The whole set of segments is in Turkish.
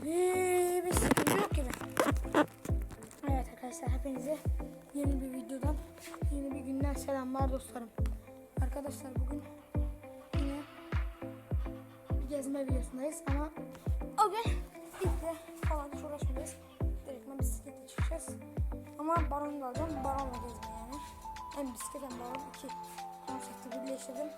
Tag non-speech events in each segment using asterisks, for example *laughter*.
yok gibi. Bir sıkıntı yok gibi. Evet arkadaşlar hepinize yeni bir videodan, yeni bir günden selamlar dostlarım. Arkadaşlar bugün yine bir gezme videosundayız ama o gün de falan hiç uğraşmayacağız. Direktmen bisikletle çıkacağız. Ama baron da alacağım. Baronla gezme yani. Hem bisiklet hem baron iki konsepti birleştirdim.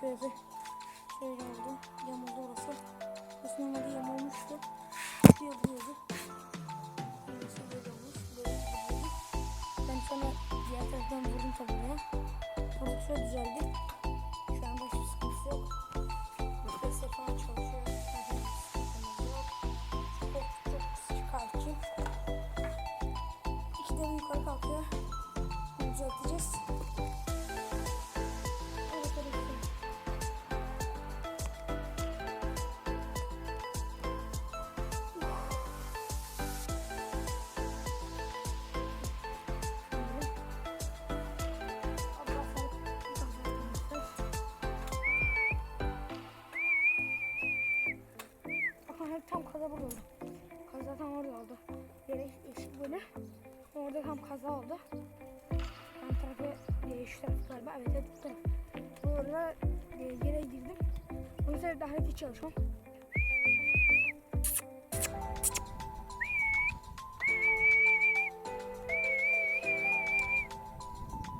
Şöyle şöyle oldu. Yamuldu orası. Burası normalde yamulmuştu. Yılıyordu. Burası böyle olmuş. Böyle gidiyordu. Ben sonra diğer taraftan vurdum tabii. Orada şöyle düzeldi. Şu anda hiçbir sıkıntısı yok. Nefes falan çalışıyor. İkide bir yukarı kalkıyor. Düzelteceğiz. Tam kaza burada oldu. Kaza tam orada oldu. Yere eşit böyle. Orada tam kaza oldu. Yan tarafı e, şu taraf galiba. Evet evet bu taraf. Burada e, yere girdim. O yüzden daha hiç çalışmam.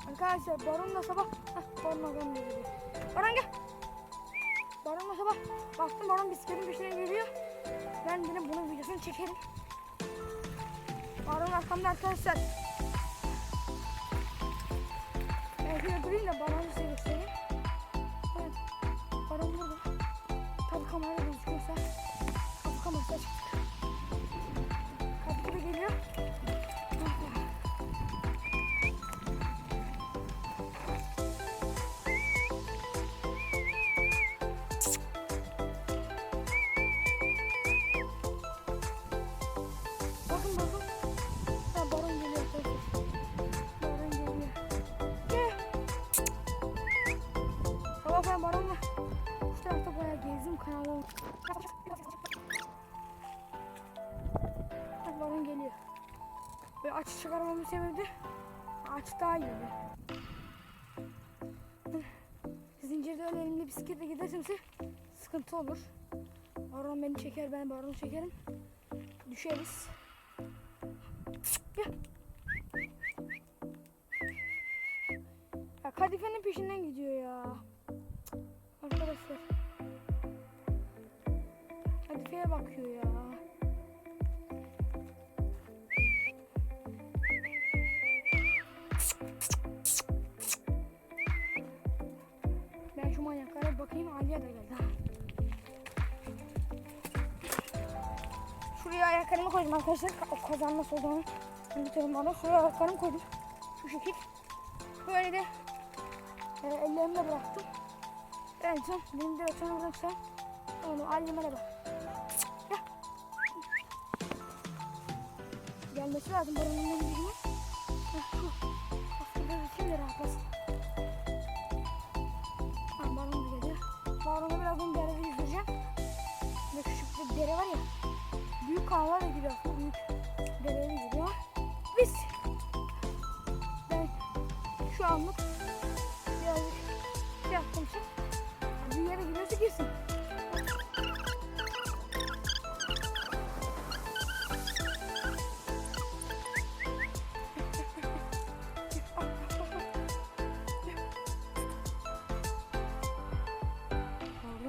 Arkadaşlar Baron'la sabah Heh, Baron'la Baron da geliyor. Baron gel. Baron'la sabah baktım Baron bisikletin peşine geliyor. Ben dedim bunun videosunu çekerim. Baron arkamda arkadaşlar. Ben şöyle durayım da Baron'u size göstereyim. Evet. Baron burada. Tabii kamerada gözüküyorsa. Kapı kamerası açık. Kapı gibi geliyor. Çıkarmamın sebebi de ağaç daha iyi. Zincirde öyle elimde bisikletle gidersemse sıkıntı olur. Baron beni çeker, ben baronu çekerim. Düşeriz. Gel. Ya kadifenin peşinden gidiyor ya. Arkadaşlar. Kadifeye bakıyor ayaklarımı koydum arkadaşlar. O kazanın nasıl olduğunu anlatıyorum bana. Şuraya ayaklarımı koydum. Şu şekil. Böyle de e, ellerimi de bıraktım. En son benim direksiyonu bıraksam onu anneme de bak. Gel. Gelmesi lazım. Heh, şu. Aslında bütün de rahatlasın. Ha baron da geldi. Baronu birazdan derede yüzeceğim. Ve küçük bir dere var ya. Büyük kahlar da gidiyor. Büyük dereye de gidiyor. Biz ben şu anlık birazcık şey yaptım için bir yere giriyorsa girsin. *laughs*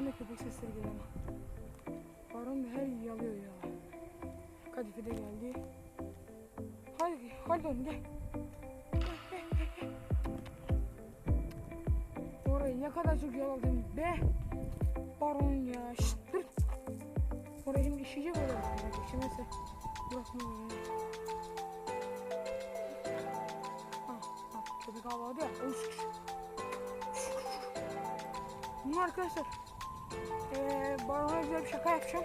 Da köpek sesleri geliyor ama. Her yalıyor ya. Kadife de geldi. Hadi, oğlum gel. Orayı ne kadar çok yaladım be. Baron ya. Şşt dur. Oraya şimdi işeyecek oraya. İşemezse bırakma oraya. Ha, ha, köpek havladı ya. Of. Bunu arkadaşlar. Ee, Baron'a güzel bir şaka yapacağım.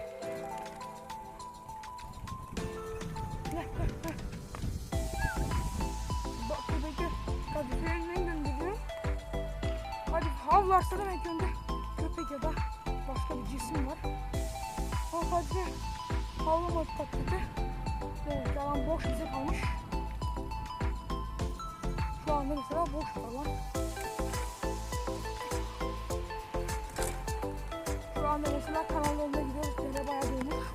Varsa demek ki önde köpek ya da başka bir cisim var. Ama sadece havlamadı takdirde. Evet alan boş bize kalmış. Şu anda mesela boş alan. Şu anda mesela kanal yoluna gidiyoruz. Dere bayağı dolmuş.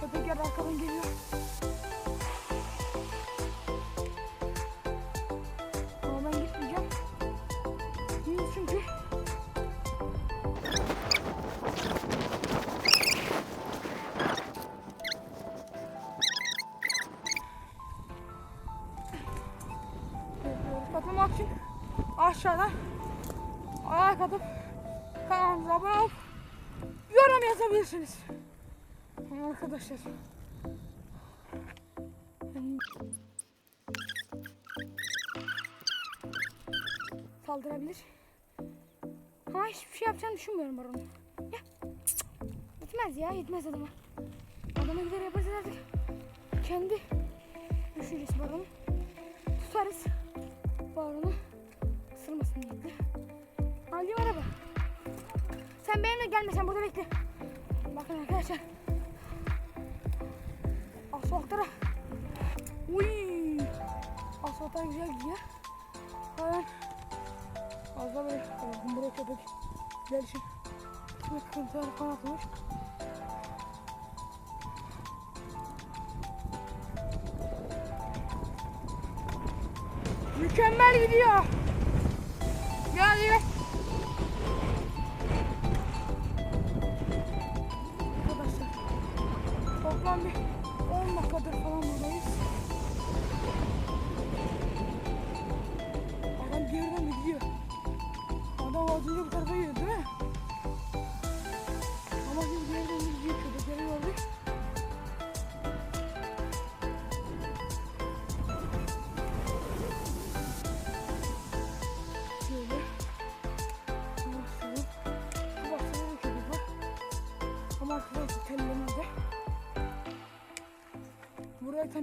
Köpekler arkadan geliyor. Aşağıdan ayağa katıp kanalımıza abone olup yorum yazabilirsiniz. Arkadaşlar. Saldırabilir. Ama hiçbir şey yapacağını düşünmüyorum Baron'un. Ya. Gitmez ya, gitmez adama. Adama gider yaparız artık. Kendi düşüncesi Baron'un. Tutarız. Baron'u Sen benimle gelme, sen burada bekle. Bakın arkadaşlar. Asfaltlara. Uy. Asfaltlar güzel gidiyor. Hemen az da böyle kumbara köpek güzel için bir kırıntılar falan atılmış. Mükemmel gidiyor. Gel gel. Toplam bir 10 dakikadır falan buradayız. Adam geriden de gidiyor. Adam az önce bu tarafa gidiyor değil mi? Ama şimdi geriden de gidiyor. Köpekleri gördük.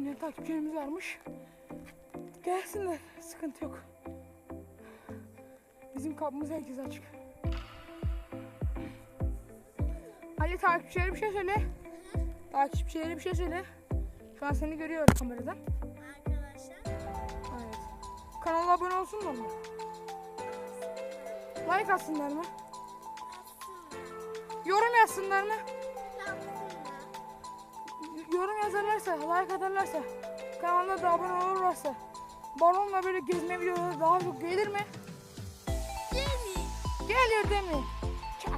Tane takipçilerimiz varmış. Gelsinler. Sıkıntı yok. Bizim kapımız herkese açık. Ali takipçilere bir şey söyle. Takipçilere bir şey söyle. Şu an seni görüyorum kameradan. Arkadaşlar Evet. Kanala abone olsunlar mı? Like atsınlar mı? Yorum yazsınlar mı? Yazarlarsa, like atarlarsa, kanalına da abone olurlarsa, balonla böyle gezme videoları daha çok gelir mi? Gelir değil mi? Çak.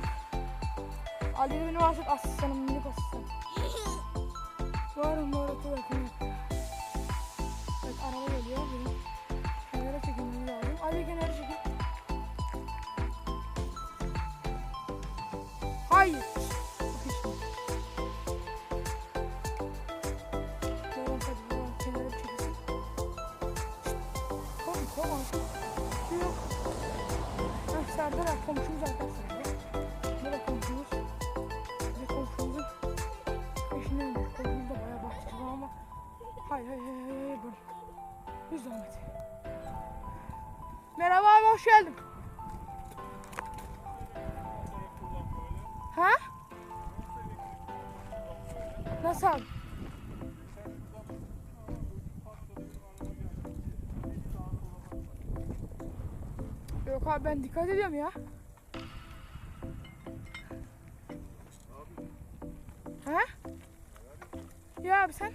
Ali benim artık asistanım, minik asistan. Varım *laughs* var okul yakın. Evet araba geliyor. Benim kenara çekilmem lazım. Ali kenara çekil. Hayır. Serdar komşumuz arkadaşlar. Bu da komşumuz. Ve komşumuzun peşinden gidiyor. Komşumuz da bayağı var ama. Hayır hayır. hayır, Böyle. Yüz zahmet. Merhaba abi hoş geldin. Ha? Nasıl abi? Abi ben dikkat ediyorum ya. Ha? Ya abi sen?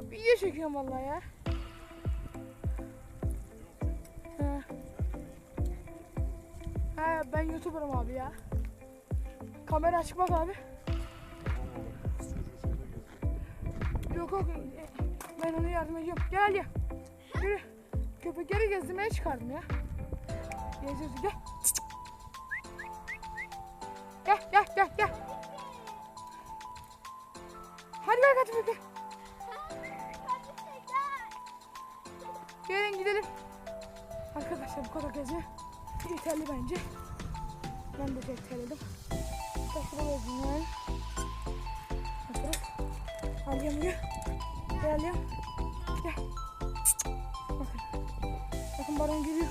Video çekiyorum vallahi ya. Ha. Ha ben YouTuber'ım abi ya. Kamera açık bak abi. Yok yok ben ona yardım ediyorum. Gel Ali. Yürü. Köpekleri gezdirmeye çıkardım ya. Geziyoruz gel. Gel gel gel gel. Hadi gel kaçın gel. Gelin gidelim. Arkadaşlar bu kadar gezi yeterli bence. Ben de çok terledim. Başka da oldum yani. Oturup. Alyam gel. Gel Alyam. Gel. Bakın. Bakın baron geliyor.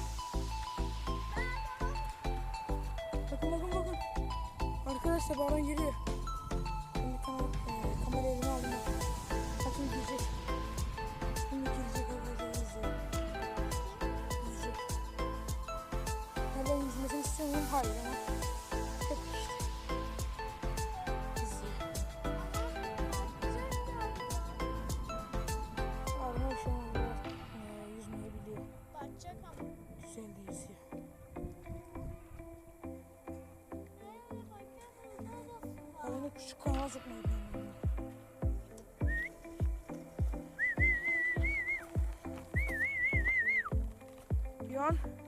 Arkadaşlar baron giriyor. Şimdi kamera, e, kamera elime aldım. Bakın girecek. Şimdi girecek arkadaşlar. Yüzecek. Neden yüzmesini istemiyorum? Hayır ama. Küçük kanal çıkmayı planlıyorum.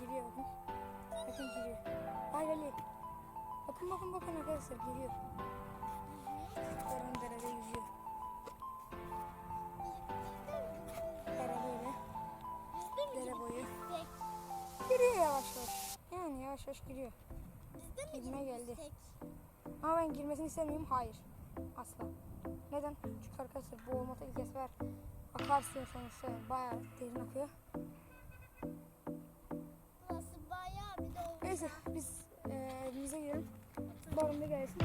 Giriyor bakın. Bakın giriyor. Hayır Ali. Bakın bakın bakın arkadaşlar giriyor. Karan derede yüzüyor. Dere böyle. Dere boyu. Giriyor yavaş yavaş. Yani yavaş yavaş giriyor. Girmeye geldi. Ama ben girmesini istemiyorum. Hayır. Asla. Neden? Çünkü arkadaşlar bu olma tehlikesi var. Akarsın sonuçta bayağı derin akıyor. Neyse biz eee evimize gidelim. Baron da gelsin.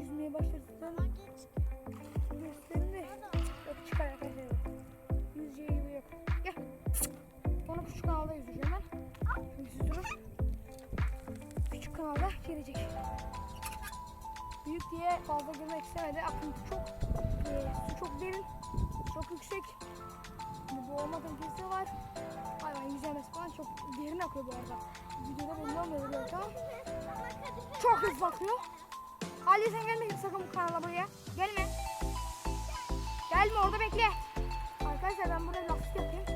Yüzmeye başladık. Ama geç. Gösterin de. Yok çıkar arkadaşlar. Yüzeceği gibi yok. Gel. Onu küçük kanalda yüzeceğim ben. Şimdi siz durun. Küçük kanalda girecek. Büyük diye fazla girmek istemedi. Akıntı çok. eee, su çok derin. Çok yüksek. Şimdi boğulma tehlikesi var. Hayvan yüzemez falan çok derin akıyor bu arada. Videoda belli olmuyor böyle tamam. Çok hızlı akıyor. Ali sen gelme sakın bu kanala buraya. Gelme. Gelme orada bekle. Arkadaşlar ben burada lastik yapayım.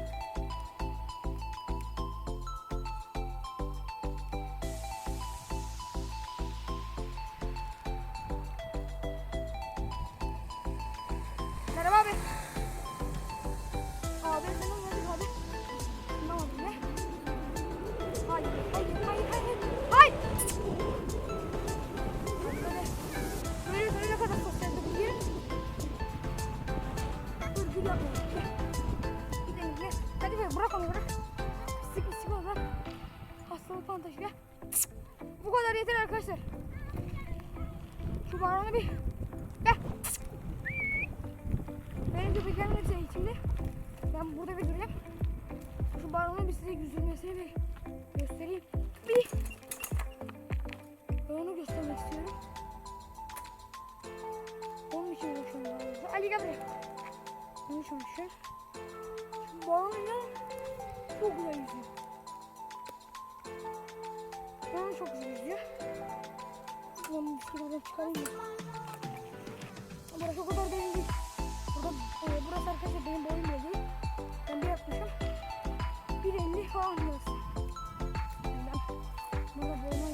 Gel buraya. İçin uğraşıyorum. Şu balonla çok güzel yüzüyor. Balon çok güzel yüzüyor. Bir şey buradan çıkarayım? Burası o kadar derin değil. Burada, e, burası arkadaşlar benim boyum bile değil. Ben bir yapmışım. 1.50 falan burası. Yani ben burada boyuma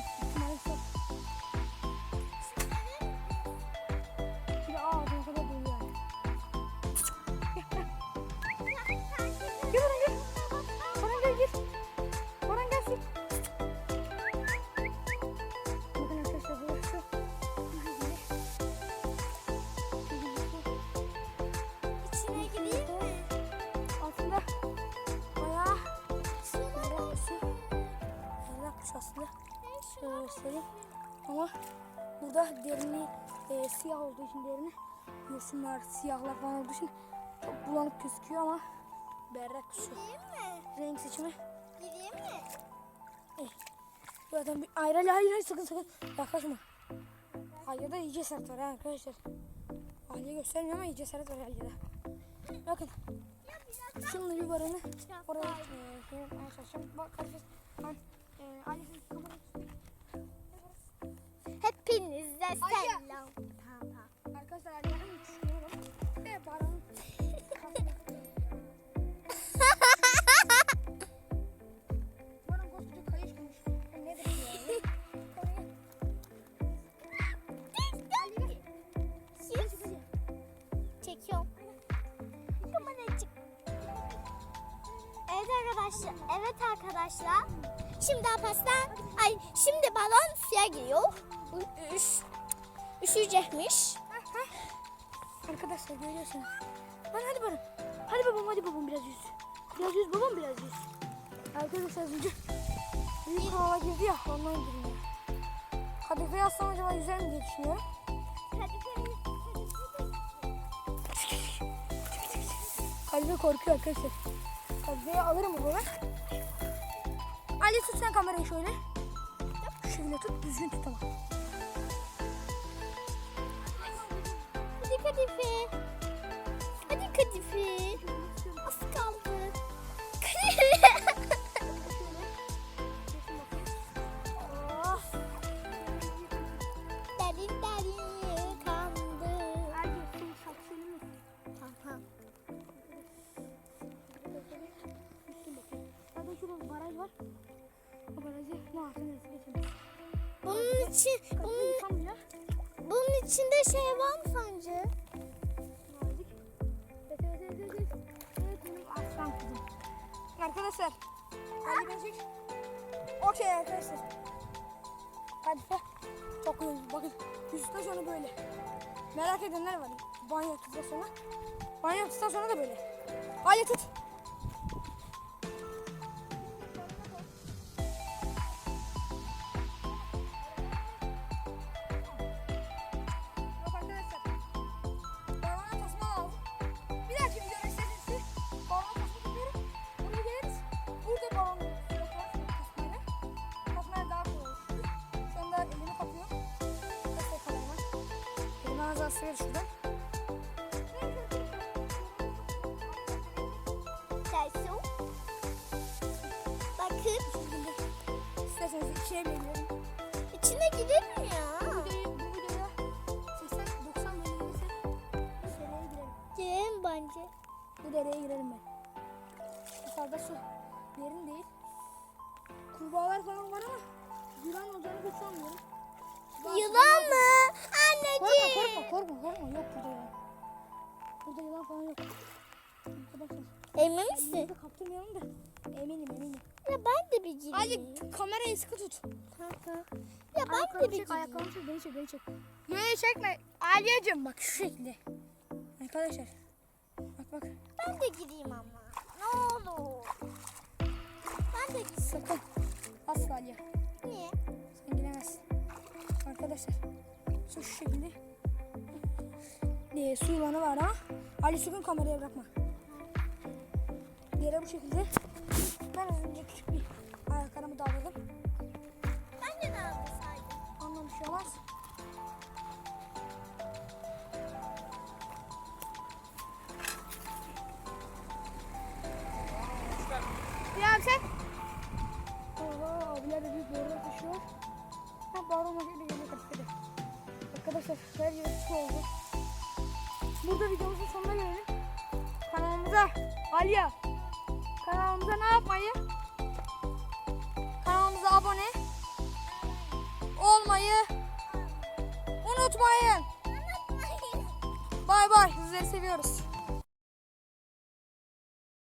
göstereyim. Ama burada derini e, siyah olduğu için derini yosunlar, siyahlar falan olduğu için çok bulanık gözüküyor ama berrak su. Renk seçimi Gideyim mi? Zaten bir hayır hayır hayır hayır, sakın sakın yaklaşma. Alya'da iyi cesaret var ha arkadaşlar. Alya göstermiyor ama iyi cesaret var Alya'da. Bakın şunun yuvarını oraya e, şey yapmaya çalışacağım. Bak arkadaşlar ben e, Alya'nın kamerayı Ayşe. selam. Tamam. Arkadaşlar Alya'nın düşünüyorum. Ve. Evet arkadaşlar. Evet arkadaşlar. Şimdi Alparslan, ay şimdi balon suya giriyor. Üş, üşüyecekmiş. Arkadaşlar görüyorsunuz. Lan hadi bana. Hadi babam hadi babam biraz yüz. Biraz yüz babam biraz yüz. Arkadaşlar az önce büyük kanala girdi ya ondan girmiyor. Kadife yazsam acaba yüzer mi diye düşünüyorum. Kadife korkuyor arkadaşlar. Kadifeyi alırım mı baba? Ali tut sen kamerayı şöyle. Şöyle tut düzgün tut ama. Kadife. Hadi kadife. Az kaldı. Oh. *laughs* *laughs* Arkadaşlar. Hadi gelecek. Okey arkadaşlar. Kadife. Çok iyi. Bakın yüzükten sonra böyle. Merak edenler var. Banyo yaptıktan sonra. Banyo yaptıktan sonra da böyle. Hadi tut. Ağzı asıyor şuradan. Dersu. Bakın İsterseniz ikiye bölüyorum. içine girer mi ya? Bu videoyu, bu videoya 80-90 bölüm gelirse bu seriye girelim. Girelim bence. Bu dereye girelim ben. Dışarıda su. Derin değil. Kurbağalar falan var ama yılan olacağını hiç sanmıyorum. Yılan mı? Korkma Anneciğim. korkma korkma korkma yok burada yılan. Burada yılan falan yok. Emin misin? Kaptırmayalım da eminim eminim. Ya ben de bir gireyim. Hadi kamerayı sıkı tut. Ya ben de Ayakkabımı bir çek, gireyim. ayakkabımı çek, beni çek, beni çek. Beni çekme. Aliyeciğim bak şu şekilde. Arkadaşlar. Bak bak. Ben de gireyim ama. Ne olur. Ben de gireyim. Sakın. Asla Aliye. Niye? Sen giremezsin. Arkadaşlar. Su şu şekilde. Diye su yılanı var ha. Ali sakın kameraya bırakma. Diğeri bu şekilde. Ben az önce küçük bir ayaklarımı davradım. Ben de ne yapsaydım? Ondan bir şey olmaz.